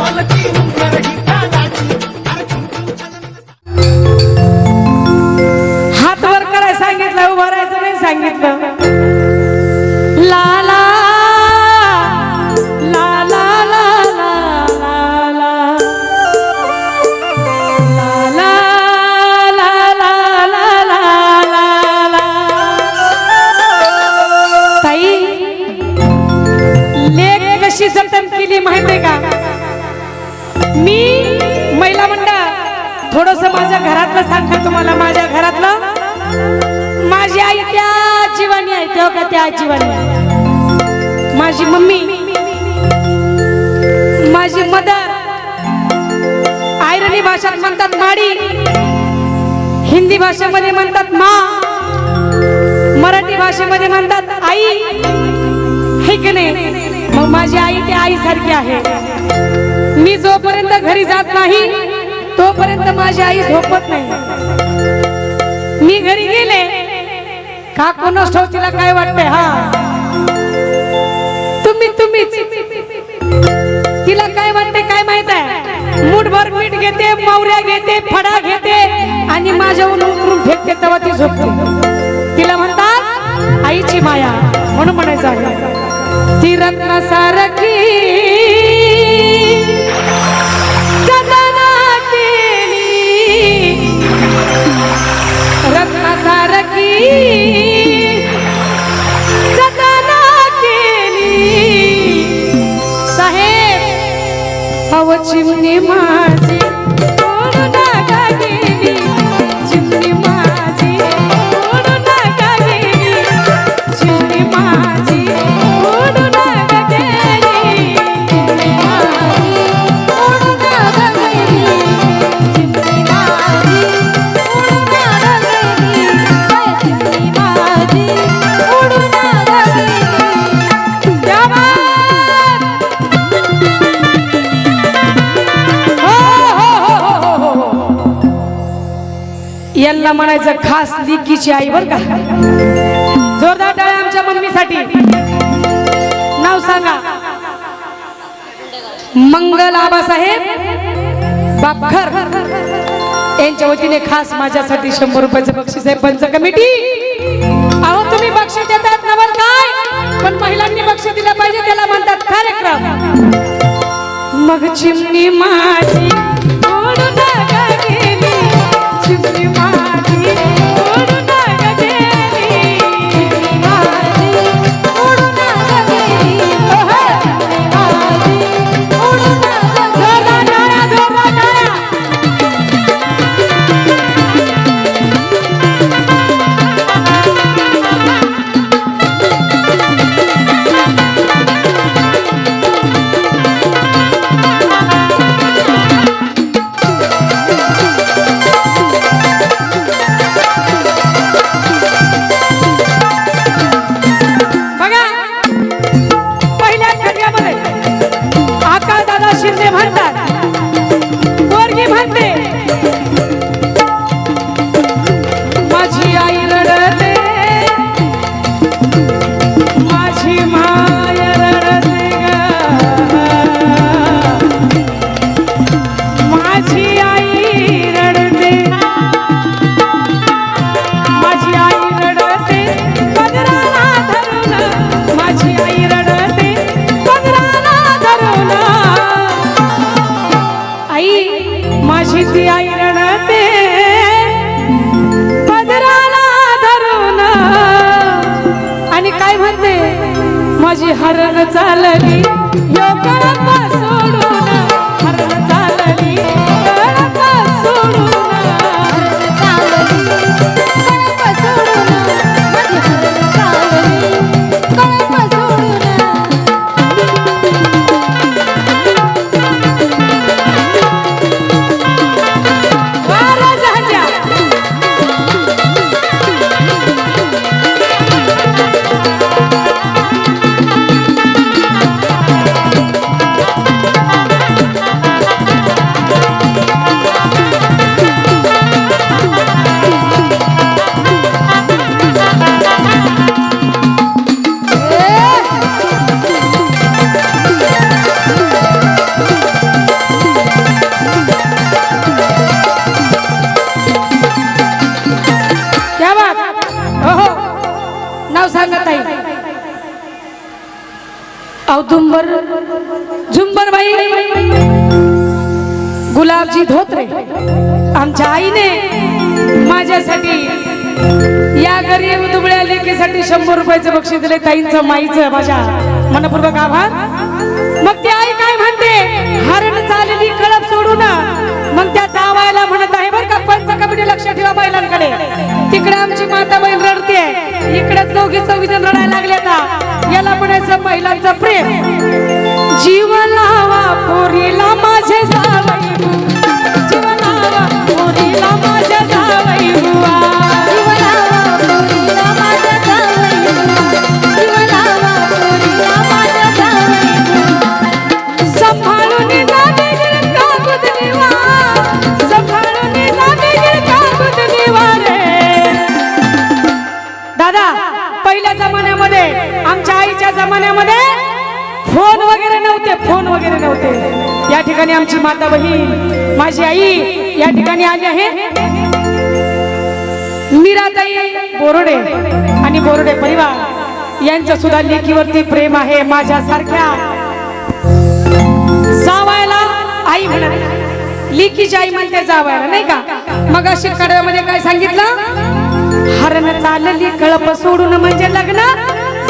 All the team. भाषेत म्हणतात माडी. हिंदी भाषेमध्ये म्हणतात मा. मराठी भाषेमध्ये म्हणतात आई. हे की नाही? मग माझी आई ते आईसारखी आहे. मी जोपर्यंत घरी जात नाही तोपर्यंत माझी आई झोपत नाही. मी घरी गेले का कोणास तिला काय वाटतंय हा? तुम्ही तुम्हीच. तिला काय वाटते काय माहीत आहे? मुठभर मीठ घेते मावऱ्या घेते फडा घेते आणि माझ्याहून उतरून फेकते तेव्हा ती झोपते. तिला म्हणतात आईची माया. म्हणून म्हणायचं आहे. ती रत्न सारखी रत्न सारखी रत्नासारखी जतना mais. यांना म्हणायचं खास लिकीची आई बर का. जोरदार टाळ्या आमच्या मम्मीसाठी. नाव सांगा. मंगल आबासाहेब बापखर. यांच्या वतीने खास माझ्यासाठी शंभर रुपयाचं बक्षीस आहे. पंच कमिटी अहो तुम्ही बक्षीस देतात ना बरं काय? पण महिलांनी बक्षीस दिलं पाहिजे त्याला म्हणतात कार्यक्रम. मग चिमणी माझी तुझी आई रडते. पदराला धरून. आणि काय म्हणते? माझी हरण चालली. यो करण्यासाठी. या गरीब दुबळ्या लेकीसाठी शंभर रुपयाचं बक्षीस दिले ताईंचं माईचं माझ्या मनपूर्वक आभार. मग ते आई काय म्हणते? हरण चाललेली कळप सोडून. मग त्या दावायला म्हणत आहे बरं का पंच कमिटी लक्ष ठेवा बैलांकडे तिकडे आमची माता बहीण रडते इकडे चौघी चौघी जण रडायला लागले आता. याला म्हणायचं महिलांचं प्रेम. जीव लावा पोरीला माझे जावई जीव लावा पोरीला माझे जमान्यामध्ये आमच्या आईच्या जमान्यामध्ये फोन वगैरे नव्हते फोन वगैरे नव्हते. या ठिकाणी आमची माता बहीण माझी आई या ठिकाणी आली आहे. बोरडे आणि बोरोडे परिवार यांच्या सुद्धा लेखीवरती प्रेम आहे माझ्यासारख्या. जावायला आई म्हणत लेखीची आई म्हणते जावायला नाही का? मग अशी कडव्यामध्ये काय सांगितलं? हरण चालली कळप सोडून म्हणजे लग्न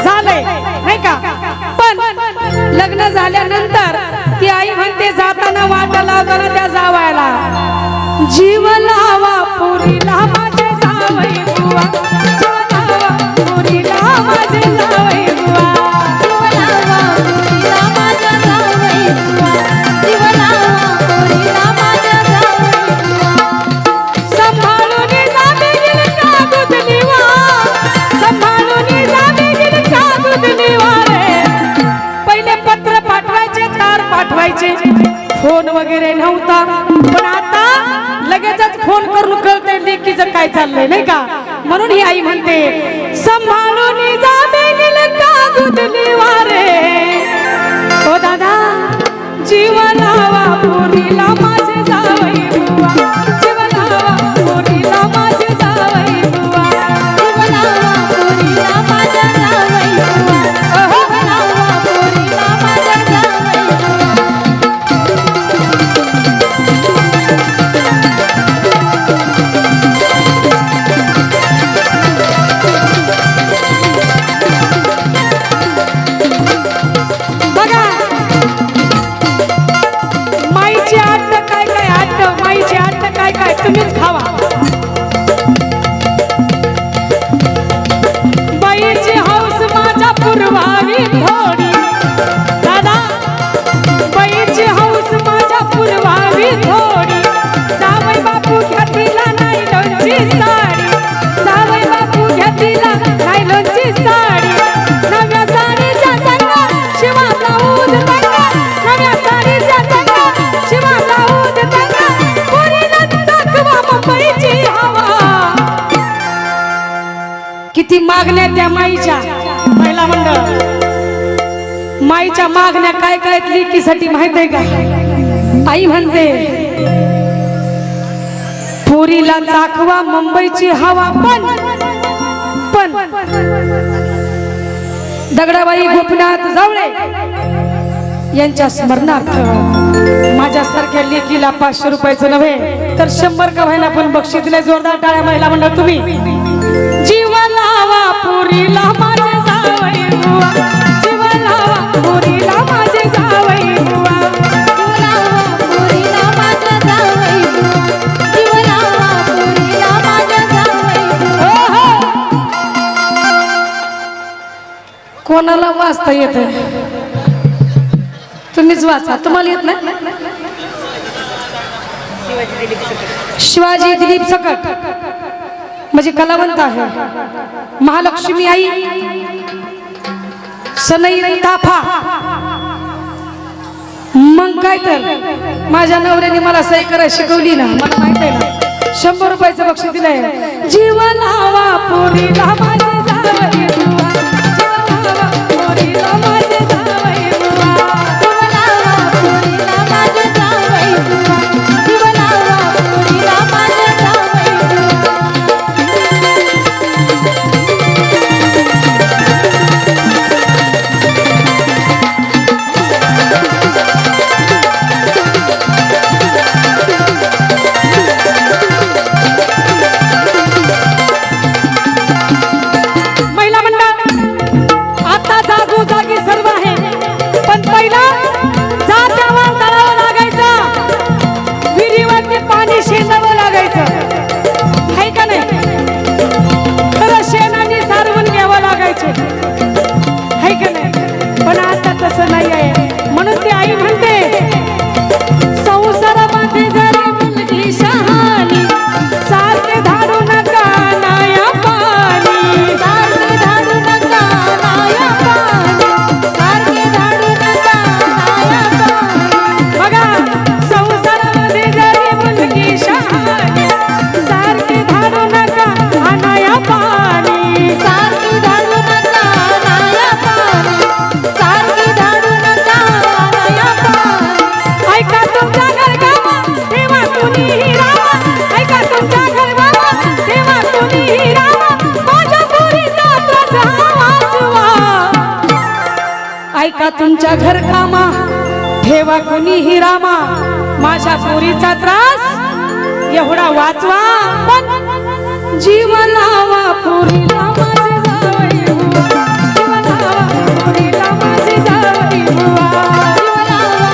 झालंय नाही का? पण लग्न झाल्यानंतर ती आई म्हणते जाताना वाट लावताना त्या जावायला. जीव लावा पुरीला माझे जावई बुवा. पहिले पत्र पाठवायचे पाठवायचे. फोन वगैरे नव्हता. पण आता लगेचच फोन करून कळते जर काय चाललंय नाही का? म्हणून ही आई म्हणते संभाळून जाते गिरका गुदलीवा ओ दादा जीव पुरी त्या मागण्या काय काय लेकीसाठी माहीत आहे का? आई म्हणते पोरीला दाखवा मुंबईची हवा पण पण. दगडाबाई गोपनाथ जावळे यांच्या स्मरणार्थ माझ्यासारख्या लेकीला पाचशे रुपयाचं नव्हे तर शंभर का व्हायला पण बक्षीस दिले जोरदार टाळ्या महिला म्हणला तुम्ही. जीवा लावा पुरीला माझ्या जावळे कोणाला वाचता येत? तुम्हीच वाचा. तुम्हाला येत नाही? शिवाजी दिलीप सकट. म्हणजे कलावंत आहे. महालक्ष्मी आई. सनई ताफा मग काय तर? माझ्या नवऱ्याने मला सही करायला शिकवली ना. मला माहीत आहे. ना शंभर रुपयाचं बक्षीस दिलंय. जीवन लावा पोरी तुमच्या घर कामा ठेवा कुणी रामा माझ्या पोरीचा त्रास एवढा वाचवा पण जीव लावा पोरीला माझे जावई बुवा. जीव लावा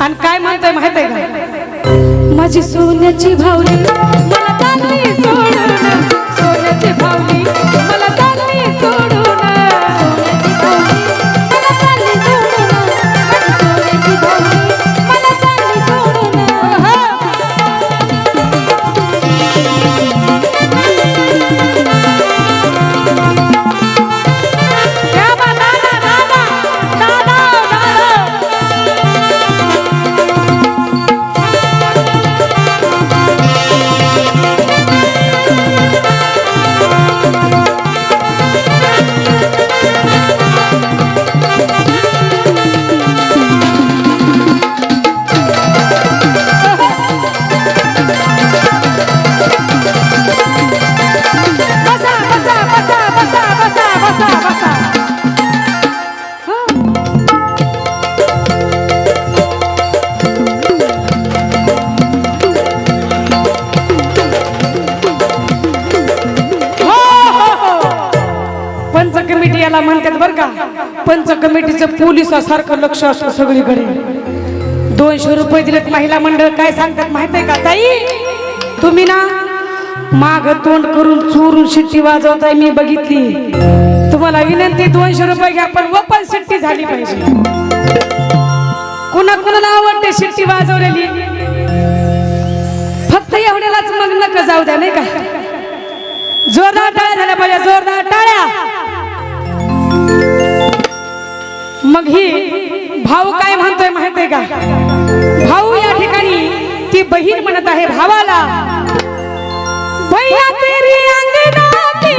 आणि काय म्हणतोय माहीत आहे का? माझी सोन्याची भावली मला चालली सोडून सोन्याची भावली. पंच कमिटीचं पोलिसासारखं लक्ष असतं सगळीकडे. दोनशे रुपये दिलेत महिला मंडळ काय सांगतात माहीत आहे का? ताई तुम्ही ना माग तोंड करून चोरून शिट्टी वाजवताय मी बघितली. तुम्हाला विनंती दोनशे रुपये घ्या पण ओपन शिट्टी झाली पाहिजे. कुणा कुणाला आवडते शिट्टी वाजवलेली? फक्त एवढ्यालाच मग नका जाऊ द्या नाही का? जोरदार टाळ्या झाल्या पाहिजे जोरदार टाळ्या. मग ही भाऊ काय म्हणतोय माहितीये का? भाऊ या ठिकाणी ती बहीण म्हणत आहे भावाला भैया तेरी अंगणाती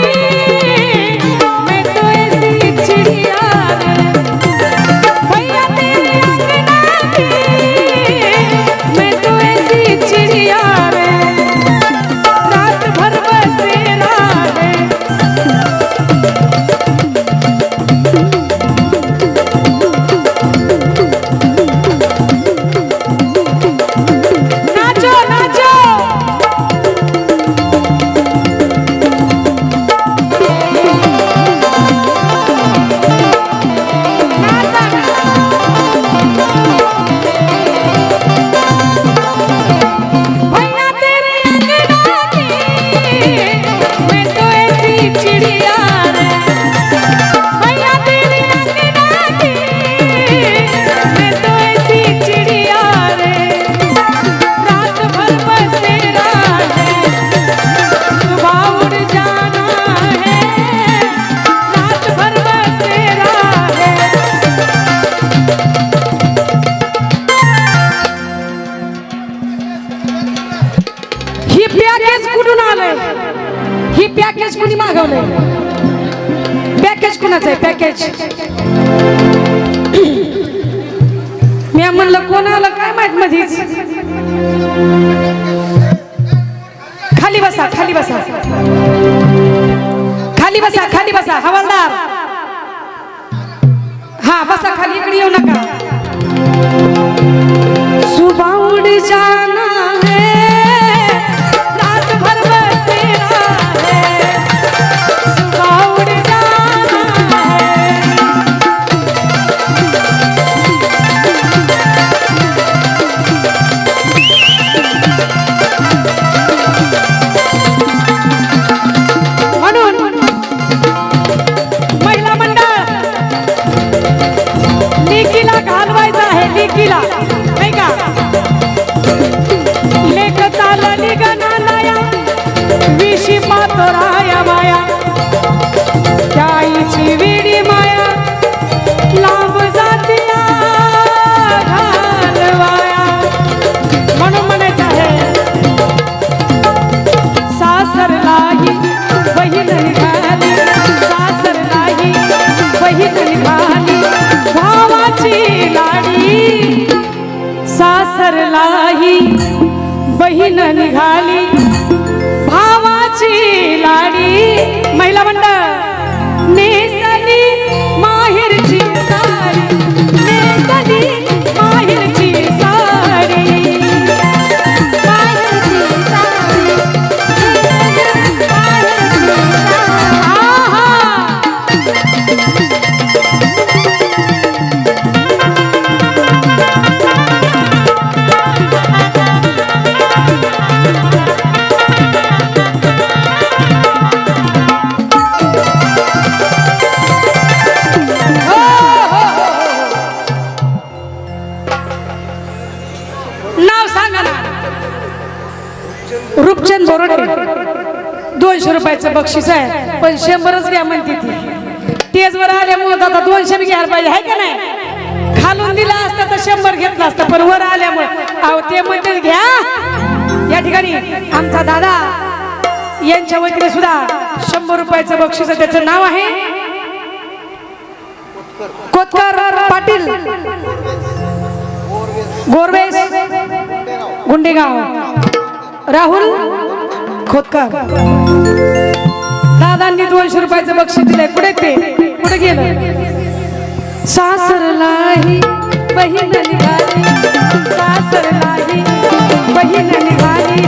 मी म्हणलं कोण आलं काय माहीत मधीच? खाली बसा खाली बसा. खाली बसा खाली बसा हवालदार. हा बसा खाली इकडे येऊ नका. सुबह उड़ जाना है लिकीला घालवायचं आहे लिकीला. बहीण बक्षीस आहे. पण शंभरच घ्या म्हणते ती. वर आल्यामुळे आता दोनशे घ्यायला पाहिजे आहे का नाही? खालून दिला असता तर शंभर घेतला असता पण वर आल्यामुळे. अहो ते म्हणते घ्या. या ठिकाणी आमचा दादा यांच्या वतीने सुद्धा शंभर रुपयाचं बक्षीस त्याचं नाव आहे? कोतकर पाटील. गोरवेस गुंडेगाव. राहुल खोतकर. दादांनी दोनशे रुपयाचं बक्षीस दिलंय. कुठे ते? कुठे गेलं? सासरलाही बहीण निघाली. सासरलाही बहीण निघाली.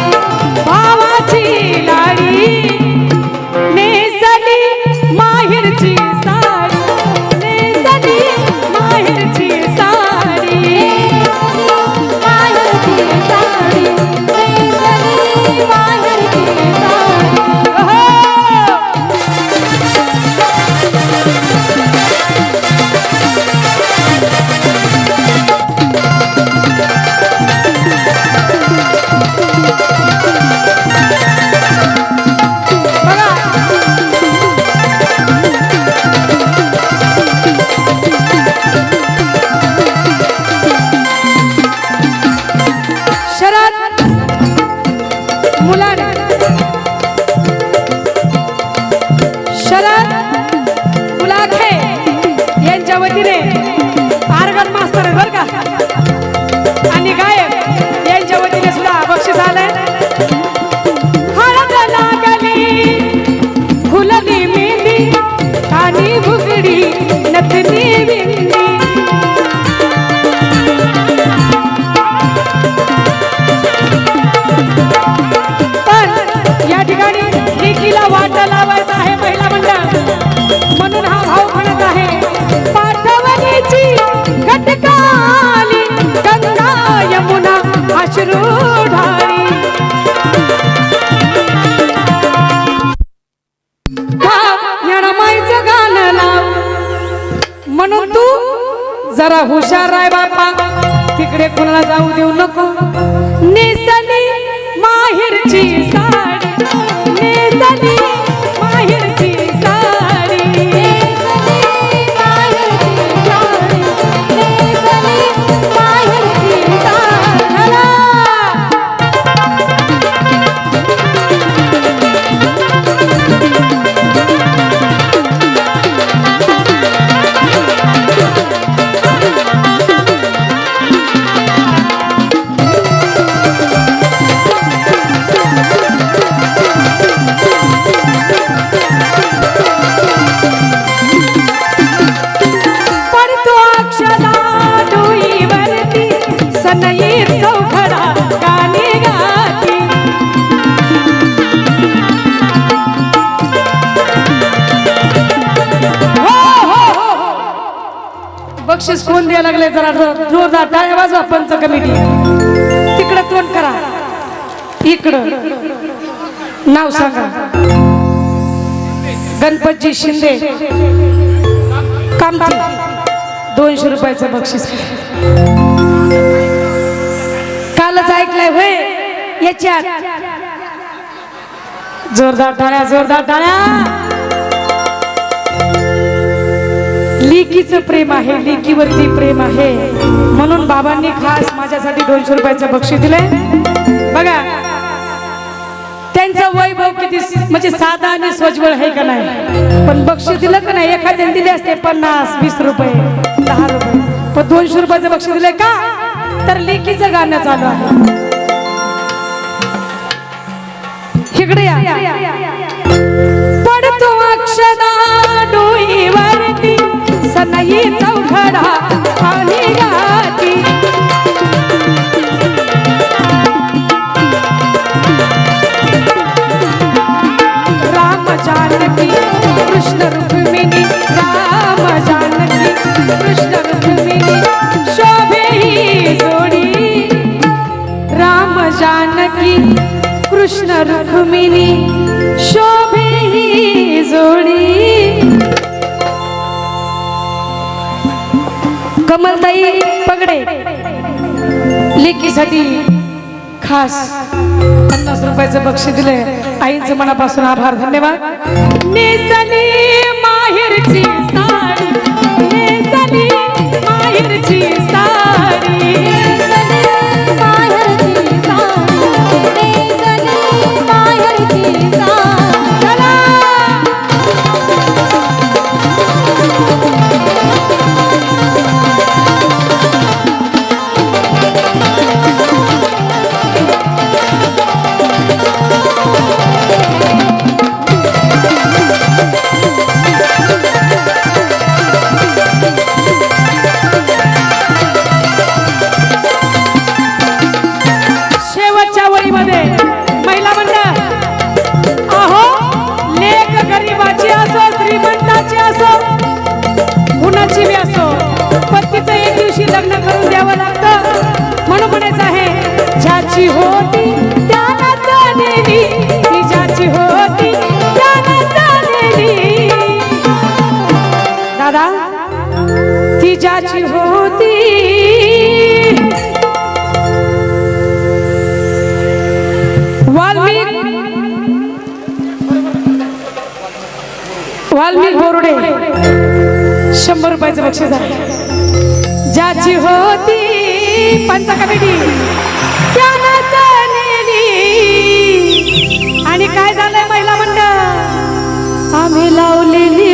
भावाची लाडी नेसली माहेरची द्यायला जोरदार टाळ्या वाजवा पंच कमिटी तिकडं तोंड करा. इकडं. नाव सांगा. गणपतजी शिंदे. कामठी. दोनशे रुपयाचं बक्षीस. कालच ऐकलंय होय? याच्यात. जोरदार टाळ्या जोरदार टाळ्या लेकीचं प्रेम आहे लेकीवरती प्रेम आहे. म्हणून बाबांनी खास माझ्यासाठी दोनशे रुपयाचं बक्षीस दिले बघा त्यांचं वैभव किती म्हणजे साधा आणि स्वज्वळ आहे का नाही? पण बक्षीस दिलं का नाही? एखाद्याने दिले असते पन्नास वीस रुपये दहा रुपये. पण दोनशे रुपयाचं बक्षीस दिलंय का? तर लेकीचं गाणं चालू आहे. इकडे या. पडतो अक्षदा खास पन्नास रुपयाचं बक्षीस दिले आईचं मनापासून आभार धन्यवाद. माहेरची साडी. वाल्मिक बोरुडे. शंभर रुपयाचं बक्षीस झालं ज्याची होती पंच कमिटी आणि काय झालंय महिला मंडळ? आम्ही लावलेली